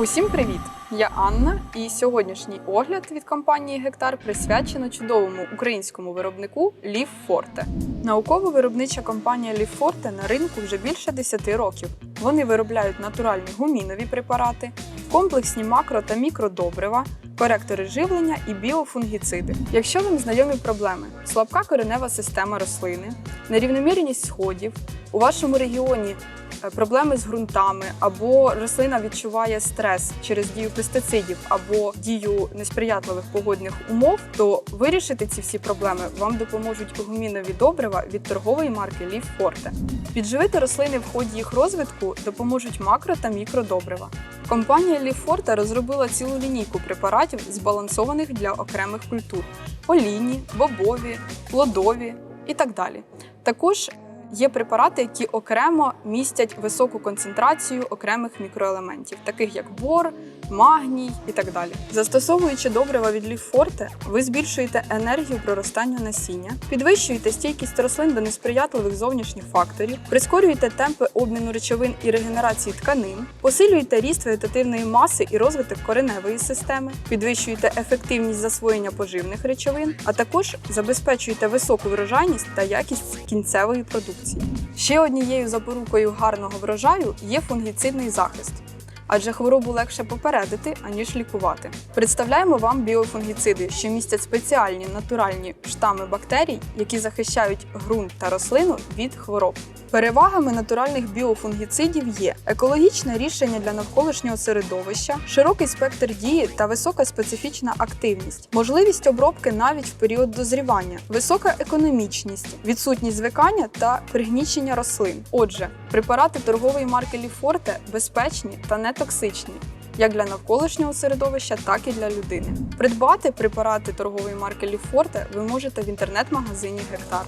Усім привіт! Я Анна, і сьогоднішній огляд від компанії Гектар присвячено чудовому українському виробнику Лів Форте. Науково-виробнича компанія Лів Форте на ринку вже більше 10 років. Вони виробляють натуральні гумінові препарати, комплексні макро та мікродобрива, коректори живлення і біофунгіциди. Якщо вам знайомі проблеми, слабка коренева система рослини, нерівномірність сходів, у вашому регіоні проблеми з ґрунтами, або рослина відчуває стрес через дію пестицидів або дію несприятливих погодних умов, то вирішити ці всі проблеми вам допоможуть гумінові добрива від торгової марки Лів Форте. Підживити рослини в ході їх розвитку допоможуть макро та мікродобрива. Компанія Лів Форте розробила цілу лінійку препаратів, збалансованих для окремих культур: олійні, бобові, плодові і так далі. Також Є препарати, які окремо містять високу концентрацію окремих мікроелементів, таких як бор, магній і так далі. Застосовуючи добрива від Ліфорте, ви збільшуєте енергію проростання насіння, підвищуєте стійкість рослин до несприятливих зовнішніх факторів, прискорюєте темпи обміну речовин і регенерації тканин, посилюєте ріст вегетативної маси і розвиток кореневої системи, підвищуєте ефективність засвоєння поживних речовин, а також забезпечуєте високу врожайність та якість кінцевої продукції. Ще однією запорукою гарного врожаю є фунгіцидний захист. Адже хворобу легше попередити, аніж лікувати. Представляємо вам біофунгіциди, що містять спеціальні натуральні штами бактерій, які захищають ґрунт та рослину від хвороб. Перевагами натуральних біофунгіцидів є екологічне рішення для навколишнього середовища, широкий спектр дії та висока специфічна активність, можливість обробки навіть в період дозрівання, висока економічність, відсутність звикання та пригнічення рослин. Отже, препарати торгової марки Ліфорте безпечні та нетоксичні. Як для навколишнього середовища, так і для людини. Придбати препарати торгової марки Ліфорте ви можете в інтернет-магазині Гектар.